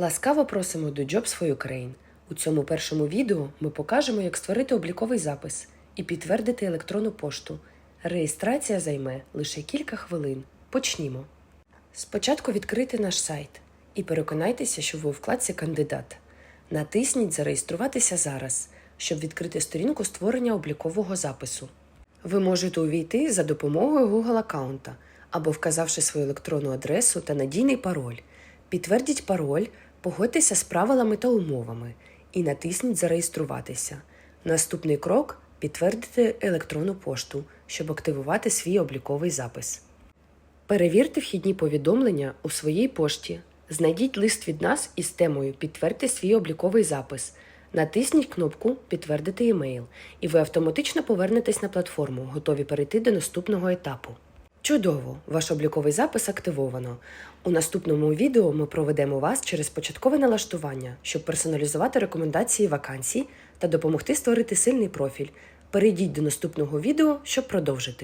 Ласкаво просимо до Jobs for Ukraine. У цьому першому відео ми покажемо, як створити обліковий запис і підтвердити електронну пошту. Реєстрація займе лише кілька хвилин. Почнімо. Спочатку відкрийте наш сайт і переконайтеся, що ви у вкладці Кандидат. Натисніть Зареєструватися зараз, щоб відкрити сторінку створення облікового запису. Ви можете увійти за допомогою Google аккаунта або вказавши свою електронну адресу та надійний пароль. Підтвердіть пароль, погодьтеся з правилами та умовами і натисніть Зареєструватися. Наступний крок підтвердити електронну пошту, щоб активувати свій обліковий запис. Перевірте вхідні повідомлення у своїй пошті. Знайдіть лист від нас із темою Підтвердьте свій обліковий запис. Натисніть кнопку Підтвердити імейл, і ви автоматично повернетесь на платформу, готові перейти до наступного етапу. Чудово! Ваш обліковий запис активовано. У наступному відео ми проведемо вас через початкове налаштування, щоб персоналізувати рекомендації вакансій та допомогти створити сильний профіль. Перейдіть до наступного відео, щоб продовжити.